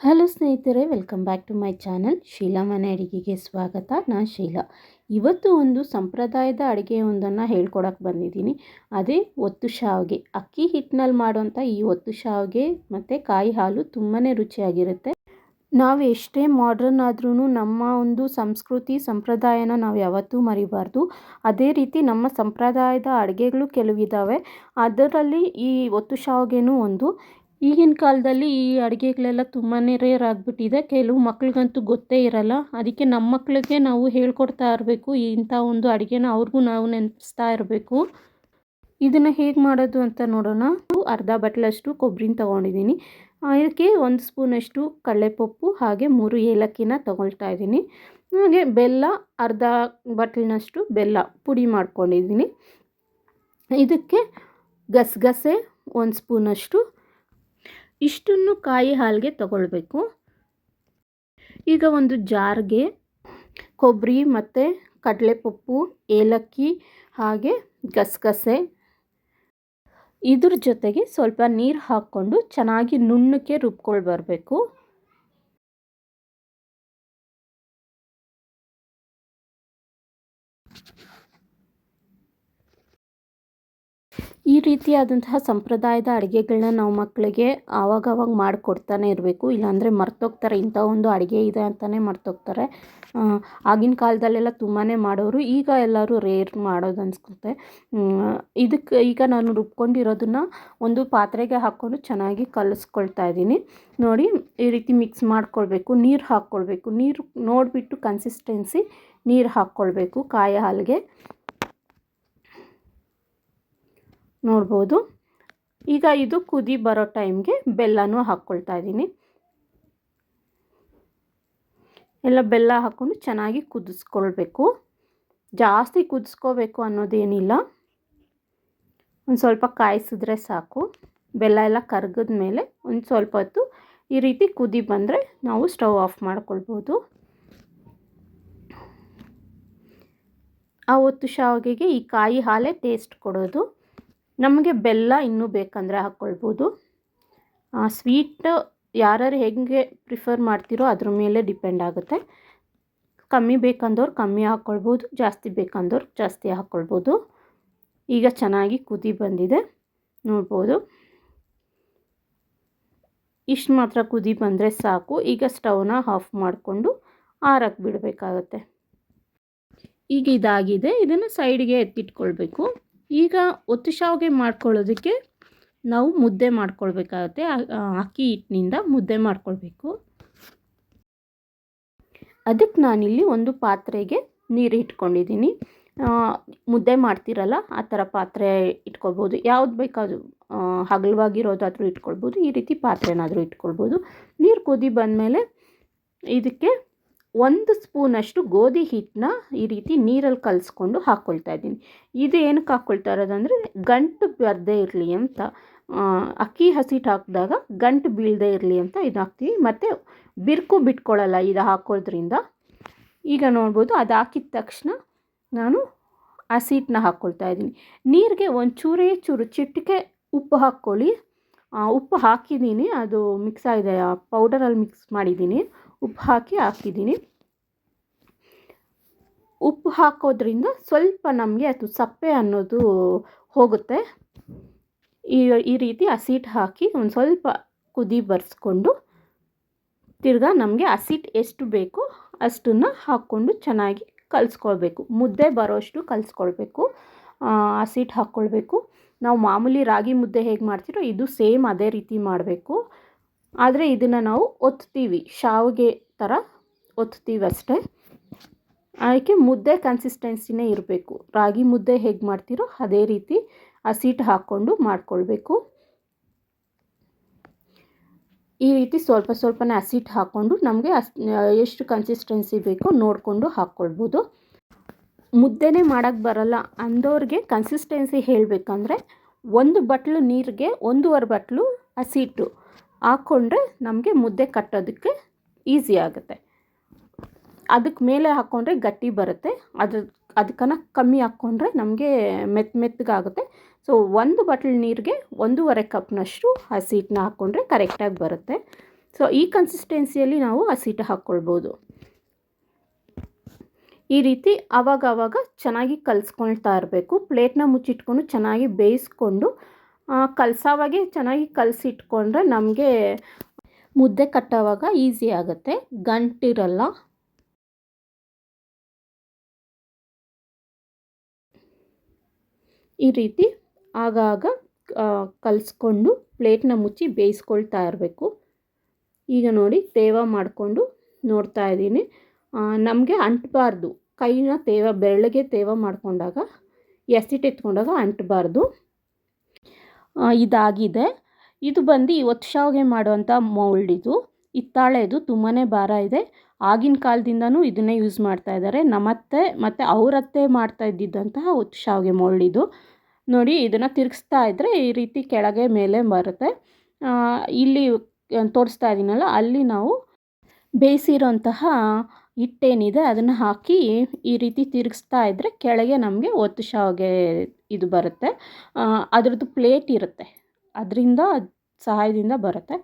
Hello ಸ್ನೇಹಿತರೆ, welcome back to my channel. Sheela ಮನೆ ಅಡುಗೆಗೆ ಸ್ವಾಗತ. ನಾನು ಶೀಲಾ. ಇವತ್ತು ಒಂದು ಸಂಪ್ರದಾಯದ ಅಡುಗೆಯೊಂದನ್ನು ಹೇಳ್ಕೊಡಕ್ಕೆ ಬಂದಿದ್ದೀನಿ. ಅದೇ ಒತ್ತು ಶಾವಿಗೆ. ಅಕ್ಕಿ ಹಿಟ್ಟಿನಲ್ಲಿ ಮಾಡೋಂಥ ಈ ಒತ್ತು ಶಾವಿಗೆ ಮತ್ತು ಕಾಯಿ ಹಾಲು ತುಂಬಾ ರುಚಿಯಾಗಿರುತ್ತೆ. ನಾವು ಎಷ್ಟೇ ಮಾಡ್ರನ್ ಆದ್ರೂ ನಮ್ಮ ಒಂದು ಸಂಸ್ಕೃತಿ, ಸಂಪ್ರದಾಯನ ನಾವು ಯಾವತ್ತೂ ಮರಿಬಾರ್ದು. ಅದೇ ರೀತಿ ನಮ್ಮ ಸಂಪ್ರದಾಯದ ಅಡುಗೆಗಳು ಕೆಲವಿದ್ದಾವೆ ಅದರಲ್ಲಿ ಈ ಒತ್ತು ಶಾವಿಗೆನೂ ಒಂದು. ಈಗಿನ ಕಾಲದಲ್ಲಿ ಈ ಅಡುಗೆಗಳೆಲ್ಲ ತುಂಬಾ ರೇರ್ ಆಗಿಬಿಟ್ಟಿದೆ. ಕೆಲವು ಮಕ್ಳಿಗಂತೂ ಗೊತ್ತೇ ಇರಲ್ಲ. ಅದಕ್ಕೆ ನಮ್ಮ ಮಕ್ಕಳಿಗೆ ನಾವು ಹೇಳ್ಕೊಡ್ತಾ ಇರಬೇಕು. ಇಂಥ ಒಂದು ಅಡುಗೆನ ಅವ್ರಿಗೂ ನಾವು ನೆನಪಿಸ್ತಾ ಇರಬೇಕು. ಇದನ್ನು ಹೇಗೆ ಮಾಡೋದು ಅಂತ ನೋಡೋಣ. ಅರ್ಧ ಬಟ್ಲಷ್ಟು ಕೊಬ್ಬರಿನ ತೊಗೊಂಡಿದ್ದೀನಿ. ಇದಕ್ಕೆ ಒಂದು ಸ್ಪೂನಷ್ಟು ಕಡಲೆಪಪ್ಪು, ಹಾಗೆ ಮೂರು ಏಲಕ್ಕಿನ ತೊಗೊಳ್ತಾ ಇದ್ದೀನಿ. ಹಾಗೆ ಬೆಲ್ಲ, ಅರ್ಧ ಬಟ್ಲಿನಷ್ಟು ಬೆಲ್ಲ ಪುಡಿ ಮಾಡ್ಕೊಂಡಿದ್ದೀನಿ. ಇದಕ್ಕೆ ಗಸಗಸೆ ಒಂದು ಸ್ಪೂನಷ್ಟು ಇಷ್ಟನ್ನು ಕಾಯಿ ಹಾಲಿಗೆ ತಗೊಳ್ಬೇಕು. ಈಗ ಒಂದು ಜಾರ್ಗೆ ಕೊಬ್ಬರಿ ಮತ್ತು ಕಡಲೆಪಪ್ಪು, ಏಲಕ್ಕಿ ಹಾಗೆ ಗಸಗಸೆ. ಇದ್ರ ಜೊತೆಗೆ ಸ್ವಲ್ಪ ನೀರು ಹಾಕ್ಕೊಂಡು ಚೆನ್ನಾಗಿ ನುಣ್ಣಕ್ಕೆ ರುಬ್ಕೊಂಡು ಬರಬೇಕು. ಈ ರೀತಿಯಾದಂತಹ ಸಂಪ್ರದಾಯದ ಅಡುಗೆಗಳನ್ನ ನಾವು ಮಕ್ಕಳಿಗೆ ಆವಾಗವಾಗ ಮಾಡಿಕೊಡ್ತಾನೆ ಇರಬೇಕು. ಇಲ್ಲಾಂದರೆ ಮರ್ತೋಗ್ತಾರೆ. ಇಂಥ ಒಂದು ಅಡುಗೆ ಇದೆ ಅಂತಲೇ ಮರ್ತೋಗ್ತಾರೆ. ಆಗಿನ ಕಾಲದಲ್ಲೆಲ್ಲ ತುಂಬಾ ಮಾಡೋರು. ಈಗ ಎಲ್ಲರೂ ರೇರ್ ಮಾಡೋದು ಅನಿಸುತ್ತೆ. ಇದಕ್ಕೆ ಈಗ ನಾನು ರುಬ್ಕೊಂಡಿರೋದನ್ನು ಒಂದು ಪಾತ್ರೆಗೆ ಹಾಕ್ಕೊಂಡು ಚೆನ್ನಾಗಿ ಕಲಿಸ್ಕೊಳ್ತಾ ಇದ್ದೀನಿ. ನೋಡಿ, ಈ ರೀತಿ ಮಿಕ್ಸ್ ಮಾಡ್ಕೊಳ್ಬೇಕು. ನೀರು ಹಾಕ್ಕೊಳ್ಬೇಕು. ನೀರು ನೋಡಿಬಿಟ್ಟು ಕನ್ಸಿಸ್ಟೆನ್ಸಿ ನೀರು ಹಾಕ್ಕೊಳ್ಬೇಕು. ಕಾಯಿ ಹಾಲಿಗೆ ನೋಡ್ಬೋದು. ಈಗ ಇದು ಕುದಿ ಬರೋ ಟೈಮ್ಗೆ ಬೆಲ್ಲನೂ ಹಾಕ್ಕೊಳ್ತಾ ಇದ್ದೀನಿ. ಎಲ್ಲ ಬೆಲ್ಲ ಹಾಕ್ಕೊಂಡು ಚೆನ್ನಾಗಿ ಕುದಿಸ್ಕೊಳ್ಬೇಕು. ಜಾಸ್ತಿ ಕುದಿಸ್ಕೋಬೇಕು ಅನ್ನೋದೇನಿಲ್ಲ. ಒಂದು ಸ್ವಲ್ಪ ಕಾಯಿಸಿದ್ರೆ ಸಾಕು. ಬೆಲ್ಲ ಎಲ್ಲ ಕರಗಿದ ಮೇಲೆ ಒಂದು ಸ್ವಲ್ಪ ಹೊತ್ತು ಈ ರೀತಿ ಕುದಿ ಬಂದರೆ ನಾವು ಸ್ಟವ್ ಆಫ್ ಮಾಡ್ಕೊಳ್ಬೋದು. ಆ ಹೊತ್ತು ಶಾವಿಗೆಗೆ ಈ ಕಾಯಿ ಹಾಲೇ ಟೇಸ್ಟ್ ಕೊಡೋದು. ನಮಗೆ ಬೆಲ್ಲ ಇನ್ನೂ ಬೇಕಂದರೆ ಹಾಕ್ಕೊಳ್ಬೋದು ಸ್ವೀಟ್ ಯಾರ್ಯಾರು ಹೇಗೆ ಪ್ರಿಫರ್ ಮಾಡ್ತೀರೋ ಅದ್ರ ಮೇಲೆ ಡಿಪೆಂಡ್ ಆಗುತ್ತೆ. ಕಮ್ಮಿ ಬೇಕಂದವ್ರು ಕಮ್ಮಿ ಹಾಕ್ಕೊಳ್ಬೋದು ಜಾಸ್ತಿ ಬೇಕಂದವ್ರು ಜಾಸ್ತಿ ಹಾಕ್ಕೊಳ್ಬೋದು ಈಗ ಚೆನ್ನಾಗಿ ಕುದಿ ಬಂದಿದೆ, ನೋಡ್ಬೋದು. ಇಷ್ಟು ಮಾತ್ರ ಕುದಿ ಬಂದರೆ ಸಾಕು, ಈಗ ಸ್ಟವ್ನ ಆಫ್ ಮಾಡಿಕೊಂಡು ಆರಕ್ಕೆ ಬಿಡಬೇಕಾಗತ್ತೆ. ಈಗ ಇದಾಗಿದೆ, ಇದನ್ನು ಸೈಡ್ಗೆ ಎತ್ತಿಟ್ಕೊಳ್ಬೇಕು. ಈಗ ಒತ್ತು ಶಾವಿಗೆ ಮಾಡ್ಕೊಳ್ಳೋದಕ್ಕೆ ನಾವು ಮುದ್ದೆ ಮಾಡ್ಕೊಳ್ಬೇಕಾಗುತ್ತೆ. ಅಕ್ಕಿ ಹಿಟ್ಟಿನಿಂದ ಮುದ್ದೆ ಮಾಡ್ಕೊಳ್ಬೇಕು. ಅದಕ್ಕೆ ನಾನಿಲ್ಲಿ ಒಂದು ಪಾತ್ರೆಗೆ ನೀರು ಇಟ್ಕೊಂಡಿದ್ದೀನಿ. ಮುದ್ದೆ ಮಾಡ್ತಿರಲ್ಲ, ಆ ಥರ ಪಾತ್ರೆ ಇಟ್ಕೊಳ್ಬೋದು. ಯಾವ್ದು ಬೇಕಾದರೂ ಹಗಲವಾಗಿರೋದಾದರೂ ಇಟ್ಕೊಳ್ಬೋದು. ಈ ರೀತಿ ಪಾತ್ರೆನಾದರೂ ಇಟ್ಕೊಳ್ಬೋದು. ನೀರು ಕುದಿ ಬಂದಮೇಲೆ ಇದಕ್ಕೆ ಒಂದು ಸ್ಪೂನಷ್ಟು ಗೋಧಿ ಹಿಟ್ಟನ್ನ ಈ ರೀತಿ ನೀರಲ್ಲಿ ಕಲಿಸ್ಕೊಂಡು ಹಾಕ್ಕೊಳ್ತಾ ಇದ್ದೀನಿ. ಇದು ಏನಕ್ಕೆ ಹಾಕ್ಕೊಳ್ತಾ ಇರೋದಂದರೆ ಗಂಟು ಬರದೇ ಇರಲಿ ಅಂತ ಅಕ್ಕಿ ಹಸಿಟ್ಟು ಹಾಕಿದಾಗ ಗಂಟು ಬೀಳದೆ ಇರಲಿ ಅಂತ ಇದು ಹಾಕ್ತೀವಿ. ಮತ್ತು ಬಿರುಕು ಬಿಟ್ಕೊಳ್ಳಲ್ಲ ಇದು ಹಾಕೋದ್ರಿಂದ. ಈಗ ನೋಡ್ಬೋದು ಅದು ಹಾಕಿದ ತಕ್ಷಣ ನಾನು ಹಸಿಟ್ಟನ್ನ ಹಾಕ್ಕೊಳ್ತಾ ಇದ್ದೀನಿ. ನೀರಿಗೆ ಒಂದು ಚೂರೇ ಚೂರು ಚಿಟಿಕೆ ಉಪ್ಪು ಹಾಕ್ಕೊಳ್ಳಿ. ಉಪ್ಪು ಹಾಕಿದ್ದೀನಿ. ಅದು ಮಿಕ್ಸ್ ಆಗಿದೆ ಪೌಡರಲ್ಲಿ ಮಿಕ್ಸ್ ಮಾಡಿದ್ದೀನಿ. ಉಪ್ಪು ಹಾಕಿ ಹಾಕಿದ್ದೀನಿ. ಉಪ್ಪು ಹಾಕೋದ್ರಿಂದ ಸ್ವಲ್ಪ ನಮಗೆ ಅದು ಸಪ್ಪೆ ಅನ್ನೋದು ಹೋಗುತ್ತೆ. ಈ ಈ ರೀತಿ ಹಸಿಟ್ಟು ಹಾಕಿ ಒಂದು ಸ್ವಲ್ಪ ಕುದಿ ಬರ್ಸ್ಕೊಂಡು ತಿರ್ಗಾ ನಮಗೆ ಹಸಿಟ್ಟು ಎಷ್ಟು ಬೇಕೋ ಅಷ್ಟನ್ನು ಹಾಕ್ಕೊಂಡು ಚೆನ್ನಾಗಿ ಕಲಿಸ್ಕೊಳ್ಬೇಕು. ಮುದ್ದೆ ಬರೋಷ್ಟು ಕಲಿಸ್ಕೊಳ್ಬೇಕು. ಹಸಿಟ್ಟು ಹಾಕ್ಕೊಳ್ಬೇಕು. ನಾವು ಮಾಮೂಲಿ ರಾಗಿ ಮುದ್ದೆ ಹೇಗೆ ಮಾಡ್ತೀರೋ ಇದು ಸೇಮ್ ಅದೇ ರೀತಿ ಮಾಡಬೇಕು. ಆದರೆ ಇದನ್ನು ನಾವು ಒತ್ತೀವಿ. ಶಾವಿಗೆ ಥರ ಒತ್ತೀವಿ ಅಷ್ಟೇ. ಅದಕ್ಕೆ ಮುದ್ದೆ ಕನ್ಸಿಸ್ಟೆನ್ಸಿನೇ ಇರಬೇಕು. ರಾಗಿ ಮುದ್ದೆ ಹೇಗೆ ಮಾಡ್ತೀರೋ ಅದೇ ರೀತಿ ಹಸಿಟ್ಟು ಹಾಕ್ಕೊಂಡು ಮಾಡ್ಕೊಳ್ಬೇಕು. ಈ ರೀತಿ ಸ್ವಲ್ಪ ಸ್ವಲ್ಪನೇ ಹಸಿಟ್ಟು ಹಾಕ್ಕೊಂಡು ನಮಗೆ ಎಷ್ಟು ಕನ್ಸಿಸ್ಟೆನ್ಸಿ ಬೇಕೋ ನೋಡಿಕೊಂಡು ಹಾಕ್ಕೊಳ್ಬೋದು. ಮುದ್ದೆನೇ ಮಾಡೋಕ್ಕೆ ಬರಲ್ಲ. ಅಂದವ್ರಿಗೆ ಕನ್ಸಿಸ್ಟೆನ್ಸಿ ಹೇಳಬೇಕಂದ್ರೆ ಒಂದು ಬಟ್ಲು ನೀರಿಗೆ ಒಂದೂವರೆ ಬಟ್ಲು ಹಸಿಟ್ಟು ಹಾಕ್ಕೊಂಡ್ರೆ ನಮಗೆ ಮುದ್ದೆ ಕಟ್ಟೋದಕ್ಕೆ ಈಸಿ ಆಗುತ್ತೆ. ಅದಕ್ಕೆ ಮೇಲೆ ಹಾಕ್ಕೊಂಡ್ರೆ ಗಟ್ಟಿ ಬರುತ್ತೆ. ಅದ್ರ ಅದಕ್ಕನ ಕಮ್ಮಿ ಹಾಕ್ಕೊಂಡ್ರೆ ನಮಗೆ ಮೆತ್ತ ಮೆತ್ತಗಾಗುತ್ತೆ. ಸೊ ಒಂದು ಬಾಟಲ್ ನೀರಿಗೆ ಒಂದೂವರೆ ಕಪ್ನಷ್ಟು ಹಸಿ ಹಿಟ್ಟನ್ನ ಹಾಕ್ಕೊಂಡ್ರೆ ಕರೆಕ್ಟಾಗಿ ಬರುತ್ತೆ. ಸೊ ಈ ಕನ್ಸಿಸ್ಟೆನ್ಸಿಯಲ್ಲಿ ನಾವು ಹಸಿಟ್ಟು ಹಾಕ್ಕೊಳ್ಬೋದು ಈ ರೀತಿ ಆವಾಗ ಆವಾಗ ಚೆನ್ನಾಗಿ ಕಲಿಸ್ಕೊಳ್ತಾ ಇರಬೇಕು. ಪ್ಲೇಟ್ನ ಮುಚ್ಚಿಟ್ಕೊಂಡು ಚೆನ್ನಾಗಿ ಬೇಯಿಸ್ಕೊಂಡು ಕಲಸೋವಾಗೆ ಚೆನ್ನಾಗಿ ಕಲಸಿಟ್ಕೊಂಡ್ರೆ ನಮಗೆ ಮುದ್ದೆ ಕಟ್ಟೋವಾಗ ಈಸಿ ಆಗುತ್ತೆ. ಗಂಟಿರಲ್ಲ. ಈ ರೀತಿ ಆಗಾಗ ಕಲಿಸ್ಕೊಂಡು ಪ್ಲೇಟ್ನ ಮುಚ್ಚಿ ಬೇಯಿಸ್ಕೊಳ್ತಾ ಇರಬೇಕು. ಈಗ ನೋಡಿ, ತೇವ ಮಾಡಿಕೊಂಡು ನೋಡ್ತಾ ಇದ್ದೀನಿ. ನಮಗೆ ಅಂಟಬಾರ್ದು. ಕೈನ ತೇವ, ಬೆರಳಿಗೆ ತೇವ ಮಾಡಿಕೊಂಡಾಗ, ಎಸಿಟ್ ಎತ್ಕೊಂಡಾಗ ಅಂಟಬಾರ್ದು. ಇದಾಗಿದೆ. ಇದು ಬಂದು ಇವತ್ತು ಶಾವಿಗೆ ಮಾಡುವಂಥ ಮೌಲ್ಡ್ ಇದು. ಹಿತ್ತಾಳೆದು ತುಂಬಾ ಭಾರ ಇದೆ. ಆಗಿನ ಕಾಲದಿಂದನೂ ಇದನ್ನೇ ಯೂಸ್ ಮಾಡ್ತಾ ಇದ್ದಾರೆ. ನಮ್ಮತ್ತೆ ಮತ್ತು ಅವರತ್ತೆ ಮಾಡ್ತಾ ಇದ್ದಿದ್ದಂತಹ ಒತ್ತು ಶಾವಿಗೆ ಮೌಲ್ಡ್ ಇದು. ನೋಡಿ, ಇದನ್ನು ತಿರುಗಿಸ್ತಾ ಇದ್ದರೆ ಈ ರೀತಿ ಕೆಳಗೆ ಮೇಲೆ ಬರುತ್ತೆ. ಇಲ್ಲಿ ತೋರಿಸ್ತಾ ಇದ್ದೀನಲ್ಲ ಅಲ್ಲಿ ನಾವು ಬೇಯಿಸಿರೋಂತಹ ಹಿಟ್ಟೇನಿದೆ ಅದನ್ನು ಹಾಕಿ ಈ ರೀತಿ ತಿರುಗಿಸ್ತಾ ಇದ್ದರೆ ಕೆಳಗೆ ನಮಗೆ ಒತ್ತು ಶಾವಿಗೆ ಇದು ಬರುತ್ತೆ. ಅದರದ್ದು ಪ್ಲೇಟ್ ಇರುತ್ತೆ. ಅದರಿಂದ ಸಹಾಯದಿಂದ ಬರುತ್ತೆ.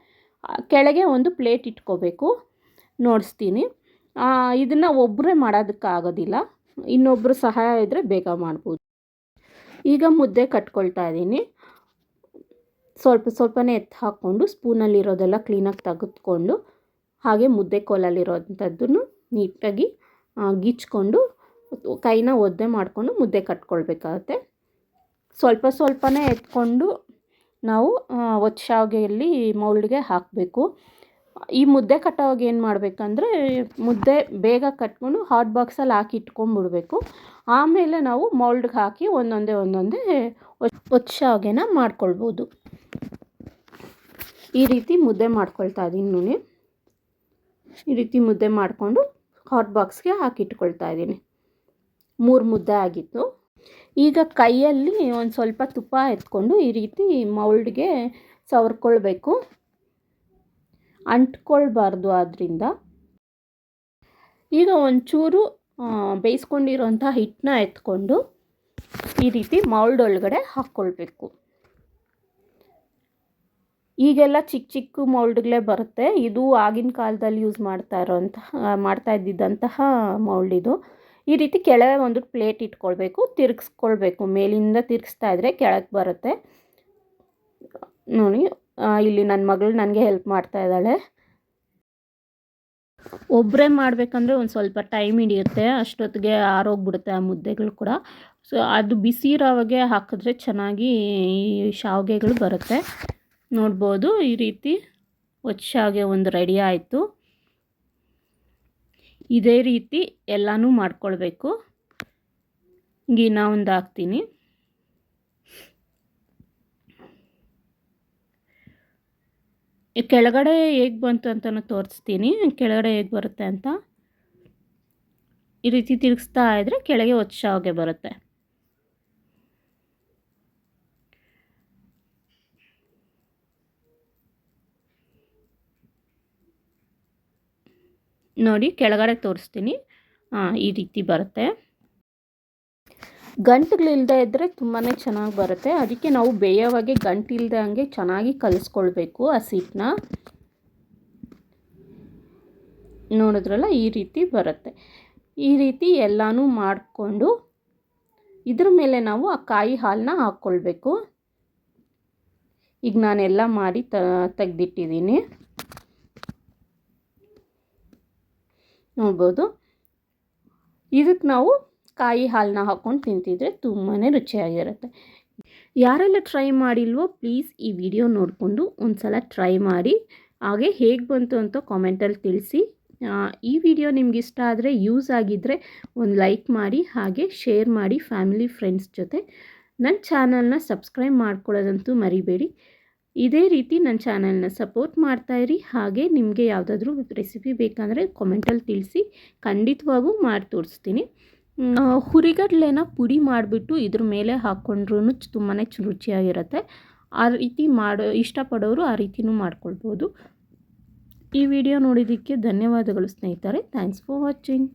ಕೆಳಗೆ ಒಂದು ಪ್ಲೇಟ್ ಇಟ್ಕೋಬೇಕು. ನೋಡಿಸ್ತೀನಿ. ಇದನ್ನು ಒಬ್ಬರೇ ಮಾಡೋದಕ್ಕಾಗೋದಿಲ್ಲ. ಇನ್ನೊಬ್ಬರು ಸಹಾಯ ಇದ್ದರೆ ಬೇಗ ಮಾಡ್ಬೋದು. ಈಗ ಮುದ್ದೆ ಕಟ್ಕೊಳ್ತಾ ಇದ್ದೀನಿ. ಸ್ವಲ್ಪ ಸ್ವಲ್ಪನೇ ಎತ್ತು ಹಾಕ್ಕೊಂಡು ಸ್ಪೂನಲ್ಲಿರೋದೆಲ್ಲ ಕ್ಲೀನಾಗಿ ತೆಗೆದುಕೊಂಡು ಹಾಗೆ ಮುದ್ದೆ ಕೋಲಲ್ಲಿರೋಂಥದ್ದನ್ನು ನೀಟಾಗಿ ಗಿಚ್ಕೊಂಡು ಕೈನ ಒದ್ದೆ ಮಾಡಿಕೊಂಡು ಮುದ್ದೆ ಕಟ್ಕೊಳ್ಬೇಕಾಗತ್ತೆ. ಸ್ವಲ್ಪ ಸ್ವಲ್ಪನೇ ಎತ್ಕೊಂಡು ನಾವು ಒತ್ತು ಶಾವಿಗೆಯಲ್ಲಿ ಮೌಲ್ಡ್ಗೆ ಹಾಕಬೇಕು. ಈ ಮುದ್ದೆ ಕಟ್ಟೋವಾಗ ಏನು ಮಾಡಬೇಕಂದ್ರೆ, ಮುದ್ದೆ ಬೇಗ ಕಟ್ಕೊಂಡು ಹಾಟ್ ಬಾಕ್ಸಲ್ಲಿ ಹಾಕಿ ಇಟ್ಕೊಂಡ್ಬಿಡ್ಬೇಕು. ಆಮೇಲೆ ನಾವು ಮೌಲ್ಡ್ಗೆ ಹಾಕಿ ಒಂದೊಂದೇ ಒಂದೊಂದೇ ಒತ್ತು ಶಾವಿಗೆನ ಮಾಡ್ಕೊಳ್ಬೋದು. ಈ ರೀತಿ ಮುದ್ದೆ ಮಾಡ್ಕೊಳ್ತಾ ಇದ್ದೀನಿ ನೋಡಿ. ಈ ರೀತಿ ಮುದ್ದೆ ಮಾಡಿಕೊಂಡು ಹಾಟ್ ಬಾಕ್ಸ್ಗೆ ಹಾಕಿಟ್ಕೊಳ್ತಾ ಇದ್ದೀನಿ ಮೂರು ಮುದ್ದೆ ಆಗಿತ್ತು. ಈಗ ಕೈಯಲ್ಲಿ ಒಂದು ಸ್ವಲ್ಪ ತುಪ್ಪ ಎತ್ಕೊಂಡು ಈ ರೀತಿ ಮೌಲ್ಡ್ಗೆ ಸವರ್ಕೊಳ್ಬೇಕು. ಅಂಟ್ಕೊಳ್ಬಾರ್ದು ಆದ್ದರಿಂದ ಈಗ ಒಂಚೂರು ಬೇಯಿಸ್ಕೊಂಡಿರೋಂಥ ಹಿಟ್ಟನ್ನ ಎತ್ಕೊಂಡು ಈ ರೀತಿ ಮೌಲ್ಡ್ ಒಳಗಡೆ ಹಾಕ್ಕೊಳ್ಬೇಕು. ಈಗೆಲ್ಲ ಚಿಕ್ಕ ಚಿಕ್ಕ ಮೌಲ್ಡ್ಗಳೇ ಬರುತ್ತೆ. ಇದು ಆಗಿನ ಕಾಲದಲ್ಲಿ ಯೂಸ್ ಮಾಡ್ತಾ ಇರೋಂತಹ, ಮಾಡ್ತಾ ಇದ್ದಿದ್ದಂತಹ ಮೌಲ್ಡ್ ಇದು. ಈ ರೀತಿ ಕೆಳಗೆ ಒಂದು ಪ್ಲೇಟ್ ಇಟ್ಕೊಳ್ಬೇಕು, ತಿರುಗಿಸ್ಕೊಳ್ಬೇಕು. ಮೇಲಿಂದ ತಿರುಗಿಸ್ತಾ ಇದ್ದರೆ ಕೆಳಗೆ ಬರುತ್ತೆ. ನೋಡಿ ಇಲ್ಲಿ ನನ್ನ ಮಗಳು ನನಗೆ ಹೆಲ್ಪ್ ಮಾಡ್ತಾ ಇದ್ದಾಳೆ. ಒಬ್ಬರೇ ಮಾಡಬೇಕಂದ್ರೆ ಒಂದು ಸ್ವಲ್ಪ ಟೈಮ್ ಹಿಡಿಯುತ್ತೆ. ಅಷ್ಟೊತ್ತಿಗೆ ಆರೋಗ್ಬಿಡುತ್ತೆ ಆ ಮುದ್ದೆಗಳು ಕೂಡ. ಸೊ ಅದು ಬಿಸಿ ಇರೋವಾಗೆ ಹಾಕಿದ್ರೆ ಚೆನ್ನಾಗಿ ಈ ಶಾವಿಗೆಗಳು ಬರುತ್ತೆ. ನೋಡ್ಬೋದು, ಈ ರೀತಿ ಒಚ್ಚ ಶಾವಿಗೆ ಒಂದು ರೆಡಿ ಆಯಿತು. ಇದೇ ರೀತಿ ಎಲ್ಲನೂ ಮಾಡ್ಕೊಳ್ಬೇಕು. ಗಿನ ಒಂದು ಹಾಕ್ತೀನಿ. ಕೆಳಗಡೆ ಹೇಗೆ ಬಂತು ಅಂತಲೂ ತೋರಿಸ್ತೀನಿ. ಕೆಳಗಡೆ ಹೇಗೆ ಬರುತ್ತೆ ಅಂತ ಈ ರೀತಿ ತಿರುಗಿಸ್ತಾ ಇದ್ದರೆ ಕೆಳಗೆ ಶಾವಿಗೆ ಬರುತ್ತೆ. ನೋಡಿ ಕೆಳಗಡೆ ತೋರಿಸ್ತೀನಿ. ಈ ರೀತಿ ಬರುತ್ತೆ. ಗಂಟುಗಳಿಲ್ಲದೆ ಇದ್ದರೆ ತುಂಬಾ ಚೆನ್ನಾಗಿ ಬರುತ್ತೆ. ಅದಕ್ಕೆ ನಾವು ಬೇಯವಾಗಿ ಗಂಟಿಲ್ಲದೆ ಹಂಗೆ ಚೆನ್ನಾಗಿ ಕಲಿಸ್ಕೊಳ್ಬೇಕು ಆ ಸೀಟನ್ನ ನೋಡಿದ್ರಲ್ಲ, ಈ ರೀತಿ ಬರುತ್ತೆ. ಈ ರೀತಿ ಎಲ್ಲನೂ ಮಾಡಿಕೊಂಡು ಇದ್ರ ಮೇಲೆ ನಾವು ಆ ಕಾಯಿ ಹಾಲನ್ನ ಹಾಕ್ಕೊಳ್ಬೇಕು ಈಗ ನಾನೆಲ್ಲ ಮಾಡಿ ತೆಗ್ದಿಟ್ಟಿದ್ದೀನಿ. ನೋಡ್ಬೋದು. ಇದಕ್ಕೆ ನಾವು ಕಾಯಿ ಹಾಲನ್ನ ಹಾಕ್ಕೊಂಡು ತಿಂತಿದ್ರೆ ತುಂಬಾ ರುಚಿಯಾಗಿರುತ್ತೆ. ಯಾರೆಲ್ಲ ಟ್ರೈ ಮಾಡಿಲ್ವೋ ಪ್ಲೀಸ್ ಈ ವಿಡಿಯೋ ನೋಡಿಕೊಂಡು ಒಂದು ಸಲ ಟ್ರೈ ಮಾಡಿ. ಹಾಗೆ ಹೇಗೆ ಬಂತು ಅಂತ ಕಾಮೆಂಟಲ್ಲಿ ತಿಳಿಸಿ. ಈ ವಿಡಿಯೋ ನಿಮ್ಗೆ ಇಷ್ಟ ಆದರೆ ಯೂಸ್ ಆಗಿದ್ದರೆ ಒಂದು ಲೈಕ್ ಮಾಡಿ, ಹಾಗೆ ಶೇರ್ ಮಾಡಿ ಫ್ಯಾಮಿಲಿ ಫ್ರೆಂಡ್ಸ್ ಜೊತೆ. ನನ್ನ ಚಾನಲ್ನ ಸಬ್ಸ್ಕ್ರೈಬ್ ಮಾಡ್ಕೊಳ್ಳೋದಂತೂ ಮರಿಬೇಡಿ. ಇದೇ ರೀತಿ ನನ್ನ ಚಾನಲ್ನ ಸಪೋರ್ಟ್ ಮಾಡ್ತಾಯಿರಿ ಹಾಗೆ ನಿಮಗೆ ಯಾವುದಾದ್ರೂ ರೆಸಿಪಿ ಬೇಕಂದರೆ ಕಾಮೆಂಟಲ್ಲಿ ತಿಳಿಸಿ. ಖಂಡಿತವಾಗೂ ಮಾಡಿ ತೋರಿಸ್ತೀನಿ. ಹುರಿಗಡ್ಲೆನ ಪುಡಿ ಮಾಡಿಬಿಟ್ಟು ಇದ್ರ ಮೇಲೆ ಹಾಕ್ಕೊಂಡ್ರೂ ತುಂಬಾ ರುಚಿಯಾಗಿರುತ್ತೆ. ಆ ರೀತಿ ಮಾಡೋ, ಇಷ್ಟಪಡೋರು ಆ ರೀತಿನೂ ಮಾಡ್ಕೊಳ್ಬೋದು. ಈ ವಿಡಿಯೋ ನೋಡಿದ್ದಕ್ಕೆ ಧನ್ಯವಾದಗಳು ಸ್ನೇಹಿತರೆ. Thanks for watching